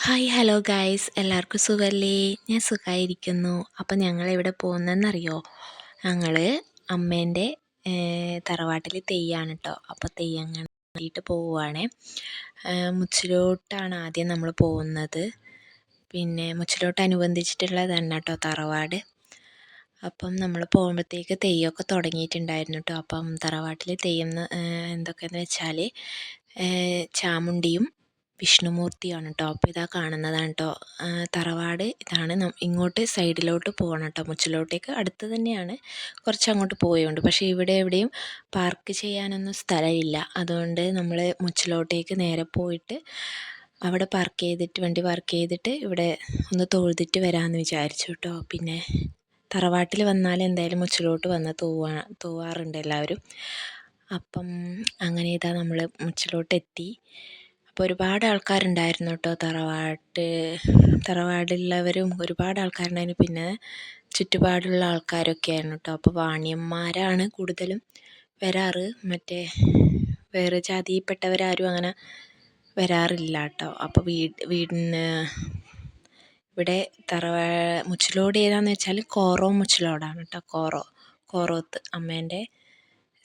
Hi hello guys എല്ലാവർക്കും സുഖമല്ലേ ഞാൻ സുഖമായിരിക്കുന്നു അപ്പം ഞങ്ങൾ എവിടെ പോകുന്നതെന്നറിയോ? ഞങ്ങൾ അമ്മേന്റെ തറവാട്ടിൽ തെയ്യാണ് കേട്ടോ അപ്പോൾ തെയ്യങ്ങൾ വേണ്ടിയിട്ട് പോവുകയാണേ മുച്ചിലോട്ടാണ് ആദ്യം നമ്മൾ പോകുന്നത്. പിന്നെ മുച്ചിലോട്ട് അനുബന്ധിച്ചിട്ടുള്ളതാണ് കേട്ടോ തറവാട്. അപ്പം നമ്മൾ പോകുമ്പോഴത്തേക്ക് തെയ്യമൊക്കെ തുടങ്ങിയിട്ടുണ്ടായിരുന്നു കേട്ടോ അപ്പം തറവാട്ടിൽ തെയ്യം എന്തൊക്കെയെന്ന് വെച്ചാൽ ചാമുണ്ടിയും വിഷ്ണുമൂർത്തിയാണ് കേട്ടോ അപ്പോൾ ഇതാ കാണുന്നതാണ് കേട്ടോ തറവാട് ഇതാണ്. ഇങ്ങോട്ട് സൈഡിലോട്ട് പോകണം കേട്ടോ മുച്ചിലോട്ടേക്ക്. അടുത്ത് തന്നെയാണ് കുറച്ച് അങ്ങോട്ട് പോയുണ്ട്. പക്ഷേ ഇവിടെ എവിടെയും പാർക്ക് ചെയ്യാനൊന്നും സ്ഥലമില്ല. അതുകൊണ്ട് നമ്മൾ മുച്ചിലോട്ടേക്ക് നേരെ പോയിട്ട് അവിടെ പാർക്ക് ചെയ്തിട്ട് വണ്ടി പാർക്ക് ചെയ്തിട്ട് ഇവിടെ ഒന്ന് തൊഴുതിട്ട് വരാമെന്ന് വിചാരിച്ചു കേട്ടോ പിന്നെ തറവാട്ടിൽ വന്നാൽ എന്തായാലും മുച്ചിലോട്ട് വന്ന് തൂവാ തൂവാറുണ്ട് എല്ലാവരും. അപ്പം അങ്ങനെ ഇതാ നമ്മൾ മുച്ചിലോട്ട് എത്തി അപ്പോൾ ഒരുപാട് ആൾക്കാരുണ്ടായിരുന്നു കേട്ടോ തറവാട്ട് തറവാടുള്ളവരും ഒരുപാട് ആൾക്കാരുണ്ടായിരുന്നു. പിന്നെ ചുറ്റുപാടുള്ള ആൾക്കാരൊക്കെയായിരുന്നു കേട്ടോ അപ്പോൾ വാണിയന്മാരാണ് കൂടുതലും വരാറ്. മറ്റേ വേറെ ജാതിയിൽപ്പെട്ടവരാരും അങ്ങനെ വരാറില്ല കേട്ടോ അപ്പോൾ വീട് വീടിന് ഇവിടെ തറവാ മുച്ചിലോട് ഏതാണെന്ന് വെച്ചാൽ കോറോ മുച്ചിലോടാണ് കേട്ടോ കോറോ കോറോത്ത് അമ്മേന്റെ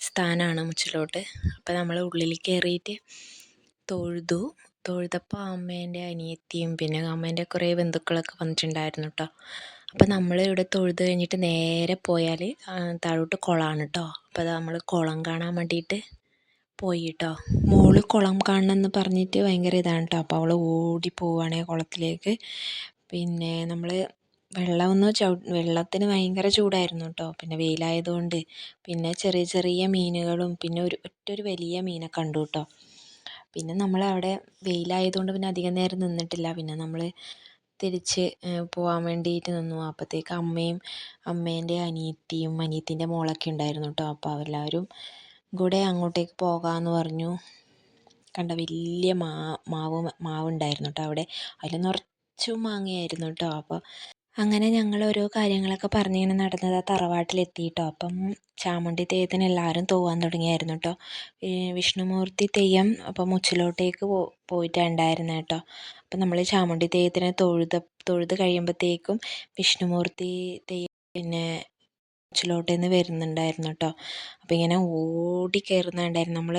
സ്ഥാനമാണ് മുച്ചിലോട്ട്. അപ്പോൾ നമ്മൾ ഉള്ളിൽ കയറിയിട്ട് തൊഴുതു. തൊഴുതപ്പോൾ അമ്മേന്റെ അനിയത്തിയും പിന്നെ അമ്മേന്റെ കുറേ ബന്ധുക്കളൊക്കെ വന്നിട്ടുണ്ടായിരുന്നു കേട്ടോ അപ്പോൾ നമ്മൾ ഇവിടെ തൊഴുത് കഴിഞ്ഞിട്ട് നേരെ പോയാൽ താഴോട്ട് കുളമാണ് കേട്ടോ അപ്പോൾ നമ്മൾ കുളം കാണാൻ വേണ്ടിയിട്ട് പോയി കേട്ടോ മോൾ കുളം കാണണമെന്ന് പറഞ്ഞിട്ട് ഭയങ്കര ഇതാണ് കേട്ടോ അപ്പോൾ അവൾ ഓടി പോവുകയാണെ കുളത്തിലേക്ക്. പിന്നെ നമ്മൾ വെള്ളമൊന്നും ചവി വെള്ളത്തിന് ഭയങ്കര ചൂടായിരുന്നു കേട്ടോ പിന്നെ വെയിലായതുകൊണ്ട് പിന്നെ ചെറിയ ചെറിയ മീനുകളും പിന്നെ ഒരു ഒറ്റ ഒരു വലിയ മീനെ കണ്ടു കേട്ടോ പിന്നെ നമ്മൾ അവിടെ വെയിലായതുകൊണ്ട് പിന്നെ അധികം നേരം നിന്നിട്ടില്ല. പിന്നെ നമ്മൾ തിരിച്ച് പോകാൻ വേണ്ടിയിട്ട് നിന്നു. അപ്പോഴത്തേക്ക് അമ്മയും അമ്മേന്റെ അനിയത്തിയും അനിയത്തീന്റെ മോളൊക്കെ ഉണ്ടായിരുന്നു കേട്ടോ അപ്പോൾ അവരെല്ലാവരും കൂടെ അങ്ങോട്ടേക്ക് പോകാമെന്ന് പറഞ്ഞു. കണ്ട വലിയ മാ മാവ് മാവുണ്ടായിരുന്നു കേട്ടോ അവിടെ. അതിൽ നിറച്ചും മാങ്ങയായിരുന്നു കേട്ടോ അപ്പോൾ അങ്ങനെ ഞങ്ങൾ ഓരോ കാര്യങ്ങളൊക്കെ പറഞ്ഞിങ്ങനെ നടന്നത് ആ തറവാട്ടിലെത്തി കേട്ടോ അപ്പം ചാമുണ്ഡി തെയ്യത്തിന് എല്ലാവരും തൂവാൻ തുടങ്ങിയായിരുന്നു കേട്ടോ വിഷ്ണുമൂർത്തി തെയ്യം അപ്പം മുച്ചിലോട്ടേക്ക് പോ പോയിട്ടുണ്ടായിരുന്നു കേട്ടോ അപ്പം നമ്മൾ ചാമുണ്ഡി തെയ്യത്തിനെ തൊഴുത തൊഴുത് കഴിയുമ്പോഴത്തേക്കും വിഷ്ണുമൂർത്തി തെയ്യം പിന്നെ മുച്ചിലോട്ട് നിന്ന് വരുന്നുണ്ടായിരുന്നു കേട്ടോ അപ്പം ഇങ്ങനെ ഓടി കയറുന്നുണ്ടായിരുന്നു നമ്മൾ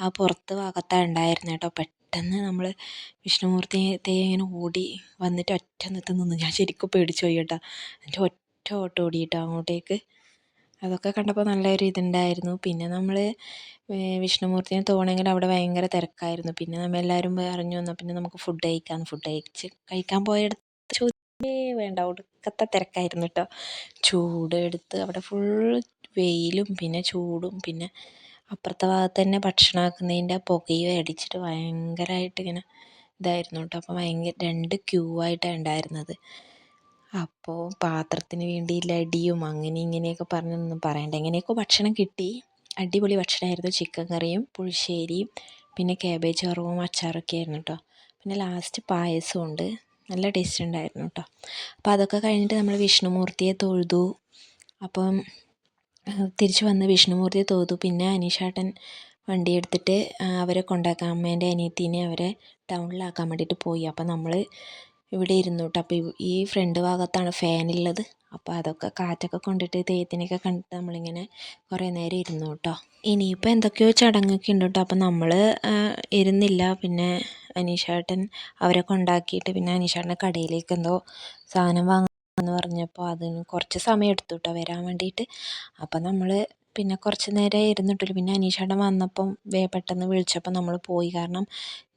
ആ പുറത്ത് ഭാഗത്താണ് ഉണ്ടായിരുന്നു കേട്ടോ പെട്ടെന്ന് നമ്മൾ വിഷ്ണുമൂർത്തി തെയ്യം ഇങ്ങനെ ഓടി വന്നിട്ട് ഒറ്റ നിർത്തം നിന്നു ഞാൻ ശരിക്കും പേടിച്ചു പോയി കേട്ടോ. എന്നിട്ട് ഒറ്റ ഓട്ടം ഓടി കേട്ടോ അങ്ങോട്ടേക്ക്. അതൊക്കെ കണ്ടപ്പോൾ നല്ലൊരു ഇതുണ്ടായിരുന്നു. പിന്നെ നമ്മൾ വിഷ്ണുമൂർത്തിനെ തോണെങ്കിൽ അവിടെ ഭയങ്കര തിരക്കായിരുന്നു. പിന്നെ നമ്മൾ എല്ലാവരും അറിഞ്ഞു വന്നാൽ പിന്നെ നമുക്ക് ഫുഡ് കഴിക്കാം ഫുഡ് കഴിച്ച് കഴിക്കാൻ പോയെടുത്ത് ചോദിച്ചേ വേണ്ട ഒടുക്കത്തെ തിരക്കായിരുന്നു കേട്ടോ. ചൂട് എടുത്ത് അവിടെ ഫുൾ വെയിലും പിന്നെ ചൂടും പിന്നെ അപ്പുറത്തെ ഭാഗത്ത് തന്നെ ഭക്ഷണം ആക്കുന്നതിന്റെ പുകയും അടിച്ചിട്ട് ഭയങ്കരമായിട്ട് ഇങ്ങനെ ഇതായിരുന്നു കേട്ടോ. അപ്പോൾ ഭയങ്കര രണ്ട് ക്യൂ ആയിട്ടാണ് ഉണ്ടായിരുന്നത്. അപ്പോൾ പാത്രത്തിന് വേണ്ടി ലടിയും അങ്ങനെ ഇങ്ങനെയൊക്കെ പറഞ്ഞൊന്നും പറയണ്ട. എങ്ങനെയൊക്കെ ഭക്ഷണം കിട്ടി? അടിപൊളി ഭക്ഷണമായിരുന്നു. ചിക്കൻ കറിയും പുളിശ്ശേരിയും പിന്നെ കാബേജ് വറവും അച്ചാറൊക്കെ ആയിരുന്നു കേട്ടോ. പിന്നെ ലാസ്റ്റ് പായസവും ഉണ്ട്. നല്ല ടേസ്റ്റ് ഉണ്ടായിരുന്നു കേട്ടോ. അപ്പോൾ അതൊക്കെ കഴിഞ്ഞിട്ട് നമ്മൾ വിഷ്ണുമൂർത്തിയെ തൊഴുതു. അപ്പം തിരിച്ച് വന്ന് വിഷ്ണുമൂർത്തിയെ തോതു. പിന്നെ അനീഷേട്ടൻ വണ്ടി എടുത്തിട്ട് അവരെ കൊണ്ടാക്കാൻ അമ്മേന്റെ അനിയത്തീനെ അവരെ ടൗണിലാക്കാൻ വേണ്ടിയിട്ട് പോയി. അപ്പം നമ്മൾ ഇവിടെ ഇരുന്നു കേട്ടോ അപ്പോൾ ഈ ഫ്രണ്ട് ഭാഗത്താണ് ഫാനുള്ളത്. അപ്പോൾ അതൊക്കെ കാറ്റൊക്കെ കൊണ്ടിട്ട് തെയ്യത്തിനൊക്കെ കണ്ടിട്ട് നമ്മളിങ്ങനെ കുറേ നേരം ഇരുന്നു കേട്ടോ ഇനിയിപ്പോൾ എന്തൊക്കെയോ ചടങ്ങൊക്കെ ഉണ്ട് കേട്ടോ അപ്പോൾ നമ്മൾ ഇരുന്നില്ല. പിന്നെ അനീഷേട്ടൻ അവരെ കൊണ്ടാക്കിയിട്ട് പിന്നെ അനീഷേട്ടന്റെ കടയിലേക്ക് എന്തോ സാധനം വാങ്ങാമെന്ന് പറഞ്ഞപ്പോൾ അതിന് കുറച്ച് സമയം എടുത്തു കേട്ടോ വരാൻ വേണ്ടിയിട്ട് അപ്പം നമ്മൾ പിന്നെ കുറച്ച് നേരം ഇരുന്നിട്ടുള്ളൂ പിന്നെ അനീഷേട്ടൻ വന്നപ്പം പെട്ടെന്ന് വിളിച്ചപ്പോൾ നമ്മൾ പോയി. കാരണം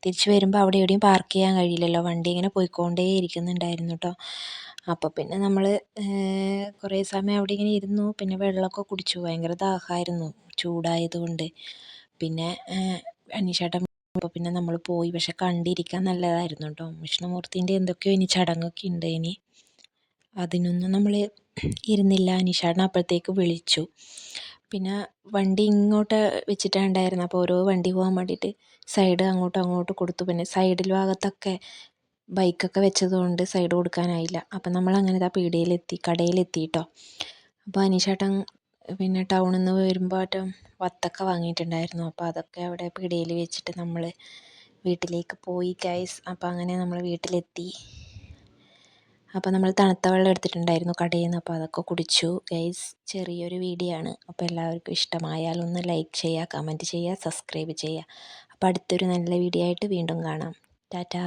തിരിച്ച് വരുമ്പോൾ അവിടെ എവിടെയും പാർക്ക് ചെയ്യാൻ കഴിയില്ലല്ലോ. വണ്ടി ഇങ്ങനെ പോയിക്കൊണ്ടേ ഇരിക്കുന്നുണ്ടായിരുന്നു കേട്ടോ അപ്പോൾ പിന്നെ നമ്മൾ കുറേ സമയം അവിടെ ഇങ്ങനെ ഇരുന്നു. പിന്നെ വെള്ളമൊക്കെ കുടിച്ചു. ഭയങ്കര ദാഹമായിരുന്നു. ചൂടായതുകൊണ്ട്. പിന്നെ അനീഷേട്ടൻ അപ്പോൾ പിന്നെ നമ്മൾ പോയി. പക്ഷെ കണ്ടിരിക്കാൻ നല്ലതായിരുന്നു കേട്ടോ വിഷ്ണുമൂർത്തിന്റെ എന്തൊക്കെയോ ഇനി ചടങ്ങൊക്കെ ഉണ്ട് ഇനി. അതിനൊന്നും നമ്മൾ ഇരുന്നില്ല. അനീഷേട്ടൻ അപ്പോഴത്തേക്ക് വിളിച്ചു. പിന്നെ വണ്ടി ഇങ്ങോട്ട് വെച്ചിട്ടാണ് ഉണ്ടായിരുന്നത് അപ്പോൾ ഓരോ വണ്ടി പോകാൻ വേണ്ടിയിട്ട് സൈഡ് അങ്ങോട്ടും അങ്ങോട്ടും കൊടുത്തു. പിന്നെ സൈഡിൽ ഭാഗത്തൊക്കെ ബൈക്കൊക്കെ വെച്ചതുകൊണ്ട് സൈഡ് കൊടുക്കാനായില്ല. അപ്പം നമ്മൾ അങ്ങനെ ആ പീടികയിലെത്തി കടയിലെത്തി കേട്ടോ അപ്പോൾ അനീഷേട്ടൻ പിന്നെ ടൗണിൽ നിന്ന് വരുമ്പോൾ വത്തൊക്കെ വാങ്ങിയിട്ടുണ്ടായിരുന്നു. അപ്പോൾ അതൊക്കെ അവിടെ പീടികയിൽ വെച്ചിട്ട് നമ്മൾ വീട്ടിലേക്ക് പോയി ഗൈസ് അപ്പോൾ അങ്ങനെ നമ്മൾ വീട്ടിലെത്തി. അപ്പോൾ നമ്മൾ തണുത്ത വെള്ളം എടുത്തിട്ടുണ്ടായിരുന്നു കടയിൽ നിന്ന് അപ്പോൾ അതൊക്കെ കുടിച്ചു. ഗൈസ് ചെറിയൊരു വീഡിയോ ആണ്. അപ്പോൾ എല്ലാവർക്കും ഇഷ്ടമായാൽ ഒന്ന് ലൈക്ക് ചെയ്യുക കമന്റ് ചെയ്യുക സബ്സ്ക്രൈബ് ചെയ്യുക. അപ്പോൾ അടുത്തൊരു നല്ല വീഡിയോ ആയിട്ട് വീണ്ടും കാണാം. ടാറ്റാ.